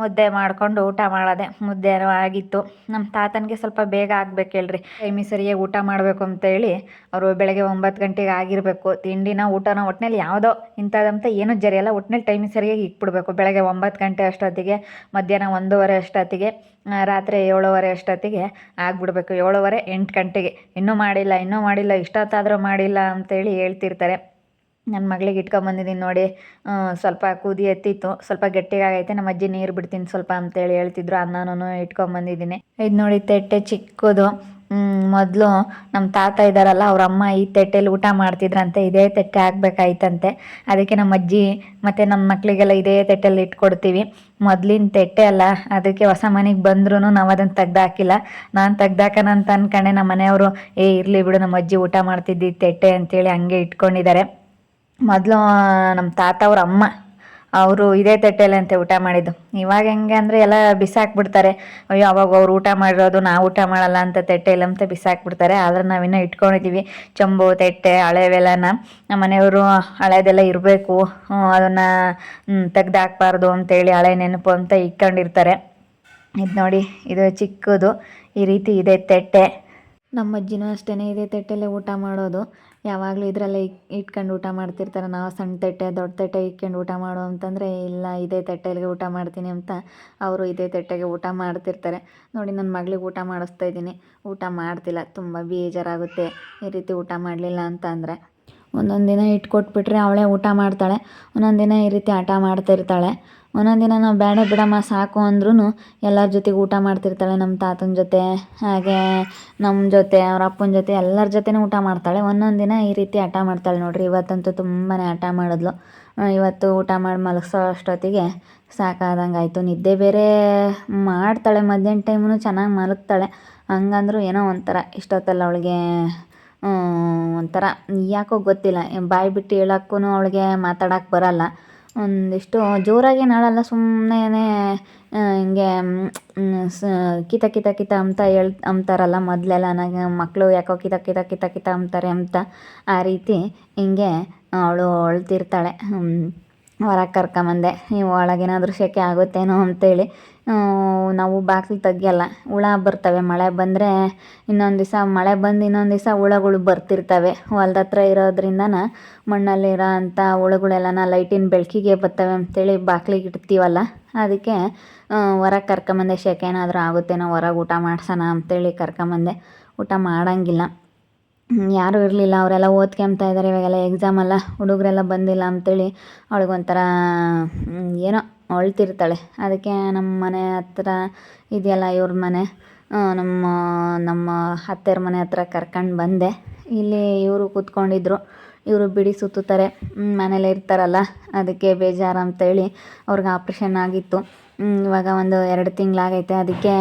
ಮುದ್ದೆ ಮಾಡಿಕೊಂಡು ಊಟ ಮಾಡೋದೆ. ಮುದ್ದೆ ಆಗಿತ್ತು. ನಮ್ಮ ತಾತನಿಗೆ ಸ್ವಲ್ಪ ಬೇಗ ಆಗ್ಬೇಕು ಹೇಳ್ರಿ. ಟೈಮಿ ಸರಿಯಾಗಿ ಊಟ ಮಾಡಬೇಕು ಅಂತೇಳಿ ಅವರು ಬೆಳಗ್ಗೆ ಒಂಬತ್ತು ಗಂಟೆಗೆ ಆಗಿರಬೇಕು. ತಿಂಡಿನ ಊಟನ ಒಟ್ಟಿನಲ್ಲಿ ಯಾವುದೋ ಇಂಥದಂತ ಏನೂ ಜರಿಯಲ್ಲ ಒಟ್ಟಿನಲ್ಲಿ ಟೈಮಿ ಸರಿಯಾಗಿ ಇಕ್ಬಿಡ್ಬೇಕು ಬೆಳಗ್ಗೆ ಒಂಬತ್ತು ಗಂಟೆ ಅಷ್ಟೊತ್ತಿಗೆ, ಮಧ್ಯಾಹ್ನ ಒಂದೂವರೆ ಅಷ್ಟೊತ್ತಿಗೆ ರಾತ್ರಿ ಏಳುವರೆ ಅಷ್ಟೊತ್ತಿಗೆ ಆಗ್ಬಿಡ್ಬೇಕು. ಏಳುವರೆ ಎಂಟು ಗಂಟೆಗೆ. ಇನ್ನೂ ಮಾಡಿಲ್ಲ ಇನ್ನೂ ಮಾಡಿಲ್ಲ, ಇಷ್ಟೊತ್ತಾದರೂ ಮಾಡಿಲ್ಲ ಅಂತೇಳಿ ಹೇಳ್ತಿರ್ತಾರೆ. ನನ್ನ ಮಗಳಿಗೆ ಇಟ್ಕೊಂಬಂದಿದ್ದೀನಿ ನೋಡಿ. ಸ್ವಲ್ಪ ಕುದಿ ಎತ್ತಿತ್ತು. ಸ್ವಲ್ಪ ಗಟ್ಟಿಗಾಗೈತೆ. ನಮ್ಮ ಅಜ್ಜಿ ನೀರು ಬಿಡ್ತೀನಿ ಸ್ವಲ್ಪ ಅಂತೇಳಿ ಹೇಳ್ತಿದ್ರು. ಅನ್ನನೂ ಇಟ್ಕೊಂಬಂದಿದ್ದೀನಿ ಇದು ನೋಡಿ ತೆಟ್ಟೆ ಚಿಕ್ಕದು. ಮೊದಲು ನಮ್ಮ ತಾತ ಇದ್ದಾರಲ್ಲ ಅವ್ರ ಅಮ್ಮ ಈ ತಟ್ಟೆಲಿ ಊಟ ಮಾಡ್ತಿದ್ರಂತೆ. ಇದೇ ತೆಟ್ಟೆ ಹಾಕ್ಬೇಕಾಯ್ತಂತೆ ಅದಕ್ಕೆ ನಮ್ಮ ಅಜ್ಜಿ ಮತ್ತು ನಮ್ಮ ಮಕ್ಕಳಿಗೆಲ್ಲ ಇದೇ ತೆಟ್ಟೆಲಿ ಇಟ್ಕೊಡ್ತೀವಿ. ಮೊದಲಿನ ತೆಟ್ಟೆ ಅಲ್ಲ, ಅದಕ್ಕೆ ಹೊಸ ಮನೆಗೆ ಬಂದ್ರೂ ನಾವು ಅದನ್ನು ತೆಗ್ದಾಕಿಲ್ಲ. ನಾನು ತೆಗ್ದಾಕನ ಅಂತ ಅನ್ಕೊಂಡೆ ನಮ್ಮ ಮನೆಯವರು, ಏ, ಇರಲಿ ಬಿಡು, ನಮ್ಮ ಅಜ್ಜಿ ಊಟ ಮಾಡ್ತಿದ್ದಿ ತೆಟ್ಟೆ ಅಂತೇಳಿ ಹಂಗೆ ಇಟ್ಕೊಂಡಿದ್ದಾರೆ. ಮೊದಲು ನಮ್ಮ ತಾತ ಅವ್ರ ಅಮ್ಮ, ಅವರು ಇದೇ ತಟ್ಟೆಯಲ್ಲಿ ಅಂತ ಊಟ ಮಾಡಿದ್ದು. ಇವಾಗ ಹೆಂಗೆ ಅಂದರೆ ಎಲ್ಲ ಬಿಸಾಕ್ಬಿಡ್ತಾರೆ. ಅಯ್ಯೋ, ಅವಾಗ ಅವ್ರು ಊಟ ಮಾಡಿರೋದು, ನಾವು ಊಟ ಮಾಡಲ್ಲ ಅಂತ ತಟ್ಟೆಯಲ್ಲಿ ಅಂತ ಬಿಸಾಕ್ಬಿಡ್ತಾರೆ. ಆದರೆ ನಾವಿನ್ನೂ ಇಟ್ಕೊಂಡಿದ್ದೀವಿ ಚಂಬು, ತಟ್ಟೆ ಹಳೆವೆಲ್ಲನ ನಮ್ಮ ಮನೆಯವರು ಹಳೆಯದೆಲ್ಲ ಇರಬೇಕು. ಅದನ್ನು ತೆಗ್ದಾಕ್ಬಾರ್ದು ಅಂತೇಳಿ ಹಳೆ ನೆನಪು ಅಂತ ಇಟ್ಕೊಂಡಿರ್ತಾರೆ. ಇದು ನೋಡಿ, ಇದು ಚಿಕ್ಕದು. ಈ ರೀತಿ ಇದೆ ತಟ್ಟೆ. ನಮ್ಮ ಅಜ್ಜಿನೂ ಅಷ್ಟೇ ಇದೇ ತಟ್ಟೆಲ್ಲೇ ಊಟ ಮಾಡೋದು. ಯಾವಾಗಲೂ ಇದರಲ್ಲೇ ಇಟ್ಕೊಂಡು ಊಟ ಮಾಡ್ತಿರ್ತಾರೆ. ನಾವು ಸಣ್ಣ ತಟ್ಟೆ, ದೊಡ್ಡ ತಟ್ಟೆ ಇಟ್ಕೊಂಡು ಊಟ ಮಾಡು ಅಂತಂದರೆ, ಇಲ್ಲ, ಇದೇ ತಟ್ಟೆಗೆ ಊಟ ಮಾಡ್ತೀನಿ ಅಂತ ಅವರು ಇದೇ ತಟ್ಟೆಗೆ ಊಟ ಮಾಡ್ತಿರ್ತಾರೆ. ನೋಡಿ ನನ್ನ ಮಗಳಿಗೆ ಊಟ ಮಾಡಿಸ್ತಾ ಇದ್ದೀನಿ. ಊಟ ಮಾಡ್ತಿಲ್ಲ. ತುಂಬ ಬೇಜಾರಾಗುತ್ತೆ. ಈ ರೀತಿ ಊಟ ಮಾಡಲಿಲ್ಲ ಅಂತ ಅಂದರೆ ಒಂದೊಂದು ದಿನ ಇಟ್ಕೊಟ್ಬಿಟ್ರೆ ಅವಳೇ ಊಟ ಮಾಡ್ತಾಳೆ. ಒಂದೊಂದು ದಿನ ಈ ರೀತಿ ಹಠ ಮಾಡ್ತಿರ್ತಾಳೆ ಒಂದೊಂದು ದಿನ ನಾವು ಬೇಡ ಬಿಡಮ್ಮ, ಸಾಕು ಅಂದ್ರೂ ಎಲ್ಲರ ಜೊತೆಗೆ ಊಟ ಮಾಡ್ತಿರ್ತಾಳೆ ನಮ್ಮ ತಾತನ ಜೊತೆ, ಹಾಗೆ ನಮ್ಮ ಜೊತೆ, ಅವ್ರ ಅಪ್ಪನ ಜೊತೆ ಎಲ್ಲರ ಜೊತೆನೂ ಊಟ ಮಾಡ್ತಾಳೆ. ಒಂದೊಂದು ದಿನ ಈ ರೀತಿ ಹಠ ಮಾಡ್ತಾಳೆ ನೋಡ್ರಿ. ಇವತ್ತಂತೂ ತುಂಬಾ ಹಠ ಮಾಡಿದ್ಲು. ಇವತ್ತು ಊಟ ಮಾಡಿ ಮಲಗಿಸೋ ಅಷ್ಟೊತ್ತಿಗೆ ಸಾಕಾದಂಗೆ ಆಯಿತು. ನಿದ್ದೆ ಬೇರೆ ಮಾಡ್ತಾಳೆ ಮಧ್ಯಾಹ್ನ ಟೈಮು ಚೆನ್ನಾಗಿ ಮಲಗ್ತಾಳೆ. ಹಂಗಂದ್ರೂ ಏನೋ ಒಂಥರ ಇಷ್ಟೊತ್ತಲ್ಲ ಅವಳಿಗೆ ಒಂಥರ ಯಾಕೋ ಗೊತ್ತಿಲ್ಲ. ಬಾಯಿ ಬಿಟ್ಟು ಹೇಳೋಕ್ಕೂ ಅವಳಿಗೆ ಮಾತಾಡೋಕೆ ಬರಲ್ಲ. ಒಂದಿಷ್ಟು ಜೋರಾಗಿ ನಾಳಲ್ಲ ಸುಮ್ಮನೆ ಹಿಂಗೆ ಕಿತ ಕಿತ ಕಿತ ಅಂತ ಹೇಳ್, ಅಂತಾರಲ್ಲ ಮೊದಲೆಲ್ಲ. ನನಗೆ ಮಕ್ಕಳು ಯಾಕೋ ಕಿತ ಕಿತ ಕಿತ ಕಿತ ಅಂತಾರೆ ಅಂತ ಆ ರೀತಿ ಹಿಂಗೆ ಅವಳು ಅಳ್ತಿರ್ತಾಳೆ. ಹೊರಗೆ ಕರ್ಕೊಂಬಂದೆ. ಒಳಗೇನಾದರೂ ಶೆಕೆ ಆಗುತ್ತೇನೋ ಅಂತೇಳಿ ನಾವು ಬಾಗಿಲು ತೆಗಿಯಲ್ಲ. ಹುಳ ಬರ್ತವೆ, ಮಳೆ ಬಂದರೆ ಇನ್ನೊಂದು ದಿವಸ, ಮಳೆ ಬಂದು ಇನ್ನೊಂದು ದಿವಸ ಹುಳಗಳು ಬರ್ತಿರ್ತವೆ. ಹೊಲ್ದ ಹತ್ರ ಇರೋದ್ರಿಂದನ ಮಣ್ಣಲ್ಲಿರೋ ಅಂಥ ಹುಳುಗಳೆಲ್ಲನ ಲೈಟಿನ ಬೆಳಕಿಗೆ ಬರ್ತವೆ ಅಂತೇಳಿ ಬಾಗ್ಲಿಗೆ ಇಡ್ತೀವಲ್ಲ. ಅದಕ್ಕೆ ಹೊರಗೆ ಕರ್ಕೊಂಬಂದೆ, ಶೆಕೆ ಏನಾದರೂ ಆಗುತ್ತೇನೋ, ಹೊರಗೆ ಊಟ ಮಾಡ್ಸೋಣ ಅಂತೇಳಿ ಕರ್ಕೊಂಬಂದೆ. ಊಟ ಮಾಡೋಂಗಿಲ್ಲ. ಯಾರು ಇರಲಿಲ್ಲ. ಅವರೆಲ್ಲ ಓದ್ಕೊಂತ ಇದ್ದಾರೆ ಇವಾಗೆಲ್ಲ ಎಕ್ಸಾಮ್ ಅಲ್ಲ. ಹುಡುಗರೆಲ್ಲ ಬಂದಿಲ್ಲ ಅಂಥೇಳಿ ಅವಳಿಗೊಂಥರ ಏನೋ ಅಳ್ತಿರ್ತಾಳೆ. ಅದಕ್ಕೆ ನಮ್ಮ ಮನೆ ಹತ್ರ ಇದೆಯಲ್ಲ ಇವ್ರ ಮನೆ. ನಮ್ಮ ನಮ್ಮ ಅತ್ತೆಯವ್ರ ಮನೆ ಹತ್ರ ಕರ್ಕೊಂಡು ಬಂದೆ. ಇಲ್ಲಿ ಇವರು ಕೂತ್ಕೊಂಡಿದ್ರು. ಇವರು ಬಿಡಿ ಸುತ್ತುತ್ತಾರೆ. ಮನೇಲೆ ಇರ್ತಾರಲ್ಲ, ಅದಕ್ಕೆ ಬೇಜಾರು ಅಂತೇಳಿ ಅವ್ರಿಗೆ ಆಪ್ರೇಷನ್ ಆಗಿತ್ತು. ಇವಾಗ ಒಂದು ಎರಡು ತಿಂಗಳಾಗೈತೆ, ಅದಕ್ಕೆ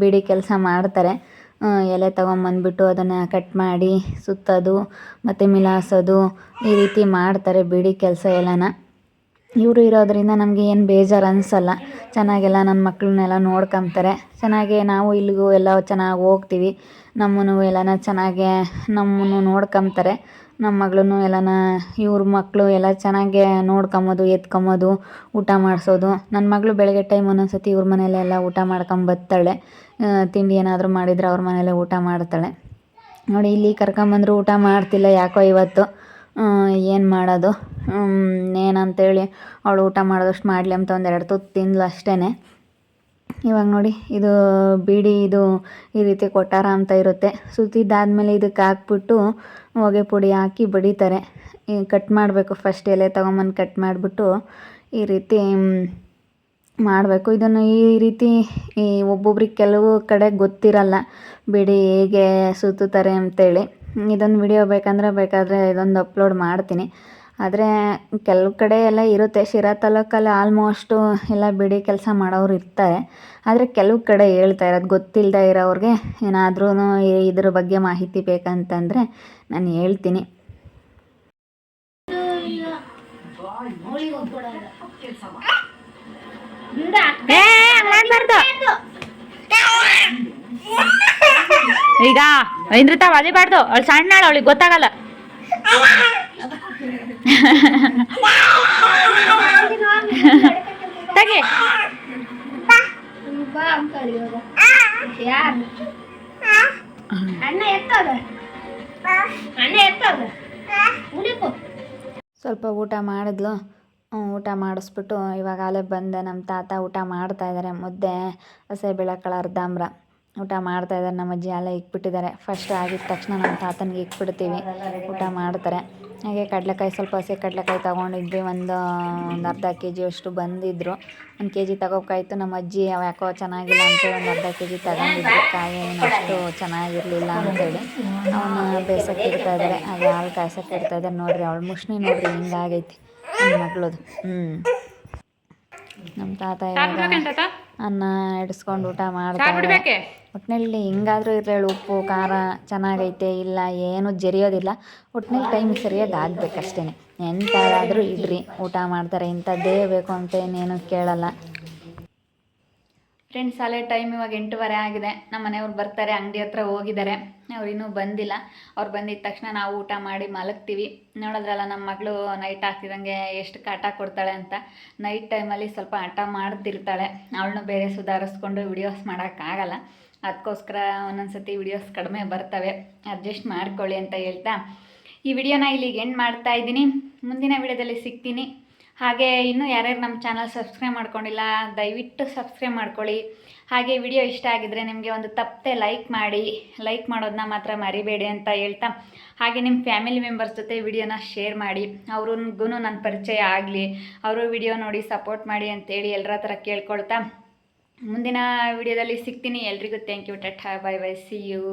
ಬಿಡಿ ಕೆಲಸ ಮಾಡ್ತಾರೆ. ಎಲೆ ತೊಗೊಂಬಂದ್ಬಿಟ್ಟು ಅದನ್ನು ಕಟ್ ಮಾಡಿ ಸುತ್ತೋದು, ಮತ್ತು ಮಿಲಾಸೋದು ಈ ರೀತಿ ಮಾಡ್ತಾರೆ ಬಿಡಿ ಕೆಲಸ ಎಲ್ಲನ. ಇವರು ಇರೋದರಿಂದ ನಮಗೆ ಏನು ಬೇಜಾರು ಅನಿಸಲ್ಲ. ಚೆನ್ನಾಗೆಲ್ಲ ನನ್ನ ಮಕ್ಕಳನ್ನೆಲ್ಲ ನೋಡ್ಕೊಂತಾರೆ ಚೆನ್ನಾಗೆ ನಾವು ಇಲ್ಲಿಗೂ ಎಲ್ಲ ಚೆನ್ನಾಗಿ ಹೋಗ್ತೀವಿ. ನಮ್ಮನ್ನು ಎಲ್ಲನ ಚೆನ್ನಾಗೆ ನಮ್ಮನ್ನು ನೋಡ್ಕೊಂತಾರೆ ನಮ್ಮ ಮಗಳನ್ನೂ ಎಲ್ಲನ ಇವ್ರ ಮಕ್ಕಳು ಎಲ್ಲ ಚೆನ್ನಾಗೆ ನೋಡ್ಕೊಂಬೋದು ಎತ್ಕೊಂಬೋದು ಊಟ ಮಾಡಿಸೋದು. ನನ್ನ ಮಗಳು ಬೆಳಗ್ಗೆ ಟೈಮ್ ಒಂದೊಂದು ಸತಿ ಇವ್ರ ಮನೆಯಲ್ಲೆಲ್ಲ ಊಟ ಮಾಡ್ಕೊಂಬರ್ತಾಳೆ ಆ, ತಿಂಡಿ ಏನಾದರೂ ಮಾಡಿದರೆ ಅವ್ರ ಮನೆಯಲ್ಲೇ ಊಟ ಮಾಡ್ತಾಳೆ. ನೋಡಿ ಇಲ್ಲಿ ಕರ್ಕೊಂಬಂದ್ರು ಊಟ ಮಾಡ್ತಿಲ್ಲ ಯಾಕೋ ಇವತ್ತು. ಏನು ಮಾಡೋದು? ಏನಂತೇಳಿ ಅವಳು ಊಟ ಮಾಡಿದಷ್ಟು ಮಾಡಲಿ ಅಂತ ಒಂದು ಎರಡು ತುತ್ತು ತಿಂದ್ಲು ಅಷ್ಟೇ ಇವಾಗ ನೋಡಿ, ಇದು ಬೀಡಿ ಇದು ಈ ರೀತಿ ಕೊಟ್ಟಾರ ಅಂತ ಇರುತ್ತೆ. ಸುತ್ತಿದ್ದಾದ್ಮೇಲೆ ಇದಕ್ಕೆ ಹಾಕ್ಬಿಟ್ಟು ಹೊಗೆ ಪುಡಿ ಹಾಕಿ ಬಡಿತಾರೆ. ಕಟ್ ಮಾಡಬೇಕು ಫಸ್ಟ್ ಎಲೆ ತೊಗೊಂಬಂದು ಕಟ್ ಮಾಡಿಬಿಟ್ಟು ಈ ರೀತಿ ಮಾಡಬೇಕು. ಇದನ್ನು ಈ ರೀತಿ ಈ ಒಬ್ಬೊಬ್ರಿಗೆ ಕೆಲವು ಕಡೆ ಗೊತ್ತಿರಲ್ಲ, ಬಿಡಿ ಹೇಗೆ ಸುತ್ತುತ್ತಾರೆ ಅಂತೇಳಿ. ಇದೊಂದು ವಿಡಿಯೋ ಬೇಕಂದರೆ ಬೇಕಾದರೆ ಇದೊಂದು ಅಪ್ಲೋಡ್ ಮಾಡ್ತೀನಿ ಆದರೆ ಕೆಲವು ಕಡೆ ಎಲ್ಲ ಇರುತ್ತೆ ಶಿರಾ ತಾಲೂಕಲ್ಲಿ ಆಲ್ಮೋಸ್ಟು ಎಲ್ಲ ಬಿಡಿ ಕೆಲಸ ಮಾಡೋರು ಇರ್ತಾರೆ ಆದರೆ ಕೆಲವು ಕಡೆ ಹೇಳ್ತಾ ಇರೋದು ಗೊತ್ತಿಲ್ಲದೆ ಇರೋರಿಗೆ ಏನಾದ್ರೂ ಇದ್ರ ಬಗ್ಗೆ ಮಾಹಿತಿ ಬೇಕಂತಂದರೆ ನಾನು ಹೇಳ್ತೀನಿ ಈಗ ಅದೇ ಒಲಿಬಾರ್ದು ಅವಳು ಸಣ್ಣ ಅವಳಿಗೆ ಗೊತ್ತಾಗಲ್ಲ. ತಗೆ. ಸ್ವಲ್ಪ ಊಟ ಮಾಡಿದ್ಲು. ಊಟ ಮಾಡಿಸ್ಬಿಟ್ಟು ಇವಾಗ ಅಲ್ಲೇ ಬಂದೆ. ನಮ್ಮ ತಾತ ಊಟ ಮಾಡ್ತಾ ಇದ್ದಾರೆ ಮುದ್ದೆ ಹಸೆ ಬೆಳಕಳ ಅರ್ಧಾಂಬ್ರ ಊಟ ಮಾಡ್ತಾ ಇದ್ದಾರೆ. ನಮ್ಮ ಅಜ್ಜಿ ಎಲ್ಲ ಇಕ್ಬಿಟ್ಟಿದ್ದಾರೆ. ಫಸ್ಟ್ ಆಗಿದ ತಕ್ಷಣ ನಮ್ಮ ತಾತನಿಗೆ ಇಕ್ಬಿಡ್ತೀವಿ. ಊಟ ಮಾಡ್ತಾರೆ. ಹಾಗೆ ಕಡಲೆಕಾಯಿ, ಸ್ವಲ್ಪ ಹಸಿ ಕಡಲೆಕಾಯಿ ತೊಗೊಂಡಿದ್ವಿ. ಒಂದು ಒಂದು ಅರ್ಧ ಕೆ ಜಿಯಷ್ಟು ಬಂದಿದ್ದರು ಒಂದು ಕೆ ಜಿ ತಗೋಬೇಕಾಯ್ತು. ನಮ್ಮ ಅಜ್ಜಿ ಯಾಕೋ ಚೆನ್ನಾಗಿಲ್ಲ ಅಂತೇಳಿ ಒಂದು ಅರ್ಧ ಕೆ ಜಿ ತಗೊಂಡಿದ್ರು ಕಾಯಿ ಅಷ್ಟು ಚೆನ್ನಾಗಿರಲಿಲ್ಲ ಅಂತೇಳಿ ಅವನ್ನ ಬೇಸಕ್ಕೆ ಇಡ್ತಾ ಇದ್ದಾರೆ. ಹಾಗೆ ಹಾಲು ಕಾಯ್ಸಕ್ಕೆ ಇಡ್ತಾ ಇದ್ದಾರೆ. ನೋಡಿರಿ, ಅವಳು ಮುಷ್ಣಿ ನೋಡಿರಿ ಹಿಂಗಾಗೈತಿ ನನ್ನ ಮಗಳದು. ಹ್ಞೂ ನಮ್ಮ ತಾತ? ಅನ್ನ ಇಡಿಸ್ಕೊಂಡು ಊಟ ಮಾಡ್ತಾರೆ. ಒಟ್ನಲ್ಲಿ ಒಟ್ಟಿನಲ್ಲಿ ಹಿಂಗಾದ್ರೂ ಇರಲಿ ಉಪ್ಪು ಖಾರ ಚೆನ್ನಾಗೈತೆ ಇಲ್ಲ ಏನು ಜರಿಯೋದಿಲ್ಲ. ಒಟ್ನಲ್ಲಿ ಟೈಮ್ ಸರಿಯಾಗಿ ಆಗ್ಬೇಕಷ್ಟೇನೆ. ಎಂಥದಾದರೂ ಇಡ್ರಿ ಊಟ ಮಾಡ್ತಾರೆ ಇಂಥದ್ದೇ ಬೇಕು ಅಂತ ಏನೇನು ಕೇಳಲ್ಲ. ಫ್ರೆಂಡ್ಸ್ ಅಲ್ಲೇ ಟೈಮ್ ಇವಾಗ ಎಂಟೂವರೆ ಆಗಿದೆ. ನಮ್ಮ ಮನೆಯವ್ರು ಬರ್ತಾರೆ, ಅಂಗಡಿ ಹತ್ರ ಹೋಗಿದ್ದಾರೆ. ಅವ್ರು ಇನ್ನೂ ಬಂದಿಲ್ಲ. ಅವ್ರು ಬಂದಿದ್ದ ತಕ್ಷಣ ನಾವು ಊಟ ಮಾಡಿ ಮಲಗ್ತೀವಿ. ನೋಡಿದ್ರಲ್ಲ ನಮ್ಮ ಮಗಳು ನೈಟ್ ಹಾಕ್ತಿದಂಗೆ ಎಷ್ಟು ಕಾಟ ಕೊಡ್ತಾಳೆ ಅಂತ. ನೈಟ್ ಟೈಮಲ್ಲಿ ಸ್ವಲ್ಪ ಹಠ ಮಾಡ್ತಿರ್ತಾಳೆ. ಅವಳನ್ನು ಬೇರೆ ಸುಧಾರಿಸ್ಕೊಂಡು ವಿಡಿಯೋಸ್ ಮಾಡೋಕ್ಕಾಗಲ್ಲ ಅದಕ್ಕೋಸ್ಕರ ಒಂದೊಂದು ಸತಿ ವಿಡಿಯೋಸ್ ಕಡಿಮೆ ಬರ್ತವೆ. ಅಡ್ಜಸ್ಟ್ ಮಾಡ್ಕೊಳ್ಳಿ ಅಂತ ಹೇಳ್ತಾ ಈ ವಿಡಿಯೋನ ಇಲ್ಲಿಗೆ ಎಂಡ್ ಮಾಡ್ತಾ ಇದ್ದೀನಿ. ಮುಂದಿನ ವಿಡಿಯೋದಲ್ಲಿ ಸಿಗ್ತೀನಿ. ಹಾಗೆ ಇನ್ನೂ ಯಾರ್ಯಾರು ನಮ್ಮ ಚಾನಲ್ ಸಬ್ಸ್ಕ್ರೈಬ್ ಮಾಡ್ಕೊಂಡಿಲ್ಲ, ದಯವಿಟ್ಟು ಸಬ್ಸ್ಕ್ರೈಬ್ ಮಾಡ್ಕೊಳ್ಳಿ. ಹಾಗೆ ವಿಡಿಯೋ ಇಷ್ಟ ಆಗಿದ್ದರೆ ನಿಮಗೆ ಒಂದು ತಪ್ಪದೆ ಲೈಕ್ ಮಾಡಿ ಲೈಕ್ ಮಾಡೋದನ್ನ ಮಾತ್ರ ಮರಿಬೇಡಿ ಅಂತ ಹೇಳ್ತಾ, ಹಾಗೆ ನಿಮ್ಮ ಫ್ಯಾಮಿಲಿ ಮೆಂಬರ್ಸ್ ಜೊತೆ ವಿಡಿಯೋನ ಶೇರ್ ಮಾಡಿ. ಅವ್ರಿಗೂ ನನ್ನ ಪರಿಚಯ ಆಗಲಿ, ಅವರು ವಿಡಿಯೋ ನೋಡಿ ಸಪೋರ್ಟ್ ಮಾಡಿ ಅಂತೇಳಿ ಎಲ್ಲರ ಹತ್ರ ಕೇಳ್ಕೊಳ್ತಾ. ಮುಂದಿನ ವಿಡಿಯೋದಲ್ಲಿ ಸಿಗ್ತೀನಿ. ಎಲ್ರಿಗೂ thank you tata bye bye see you